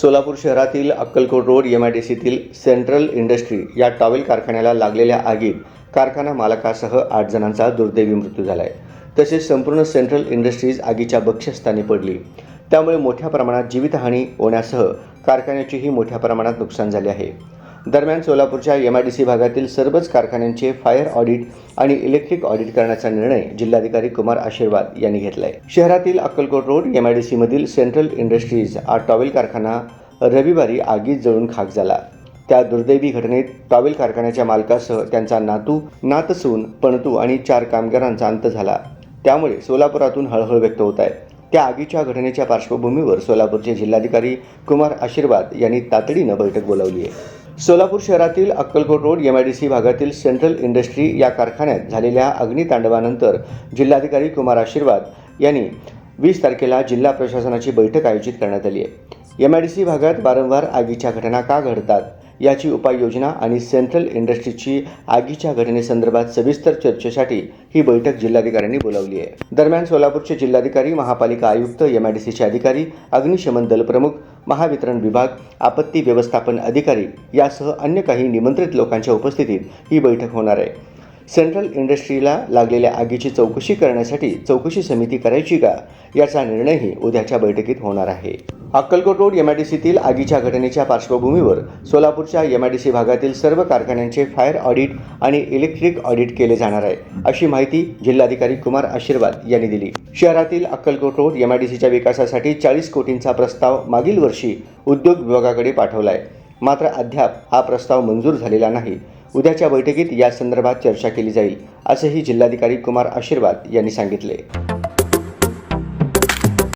सोलापूर शहरातील Akkalkot road M I D सीतील central industry या towel कारखान्याला लागलेल्या आगीत कारखाना मालकासह आठ जणांचा दुर्दैवी मृत्यू झाला आहे तसेच संपूर्ण सेंट्रल इंडस्ट्रीज आगीच्या बक्षस्थानी पडली. त्यामुळे मोठ्या प्रमाणात जीवितहानी होण्यासह कारखान्याचेही मोठ्या प्रमाणात नुकसान झाले आहे. दरम्यान सोलापूरच्या एम आय डी सी भागातील सर्वच कारखान्यांचे फायर ऑडिट आणि इलेक्ट्रिक ऑडिट करण्याचा निर्णय जिल्हाधिकारी कुमार आशीर्वाद यांनी घेतला आहे शहरातील Akkalkot road M I D सीमधील central industries हा टॉवेल कारखाना रविवारी आगीत जळून खाक झाला. त्या दुर्दैवी घटनेत टॉवेल कारखान्याच्या मालकासह त्यांचा नातू नातसून पणतू आणि चार कामगारांचा अंत झाला. त्यामुळे सोलापुरातून हळहळ व्यक्त होत आहे. त्या आगीच्या घटनेच्या पार्श्वभूमीवर सोलापूरचे जिल्हाधिकारी कुमार आशीर्वाद यांनी तातडीनं बैठक बोलावली आहे. सोलापूर शहरातील Akkalkot road M I D C भागातील सेंट्रल इंडस्ट्री या कारखान्यात झालेल्या अग्नितांडवानंतर जिल्हाधिकारी कुमार आशीर्वाद यांनी वीस तारखेला जिल्हा प्रशासनाची बैठक आयोजित करण्यात आली आहे. एम आय डी सी भागात वारंवार आगीच्या घटना का घडतात? याची उपाययोजना आणि सेंट्रल इंडस्ट्रीची आगीच्या घटनेसंदर्भात सविस्तर चर्चेसाठी ही बैठक जिल्हाधिकाऱ्यांनी बोलावली आहे. दरम्यान सोलापूरचे जिल्हाधिकारी महापालिका आयुक्त एम आय डी सीचे अधिकारी अग्निशमन दल प्रमुख महावितरण विभाग आपत्ती व्यवस्थापन अधिकारी यासह अन्य काही निमंत्रित लोकांच्या उपस्थितीत ही बैठक होणार आहे. सेंट्रल इंडस्ट्रीला लागलेल्या आगीची चौकशी करण्यासाठी चौकशी समिती करायची का याचा निर्णयही उद्याच्या बैठकीत होणार आहे. Akkalkot road M I D सीतील आगीच्या घटनेच्या पार्श्वभूमीवर सोलापूरच्या एम आय डी सी भागातील सर्व कारखान्यांचे फायर ऑडिट आणि इलेक्ट्रिक ऑडिट केले जाणार आहे अशी माहिती जिल्हाधिकारी कुमार आशीर्वाद यांनी दिली. शहरातील Akkalkot road M I D सीच्या विकासासाठी चाळीस कोटींचा प्रस्ताव मागील वर्षी उद्योग विभागाकडे पाठवला आहे मात्र अद्याप हा प्रस्ताव मंजूर झालेला नाही. उद्याच्या बैठकीत या संदर्भात चर्चा केली जाईल असेही जिल्हाधिकारी कुमार आशीर्वाद यांनी सांगितले.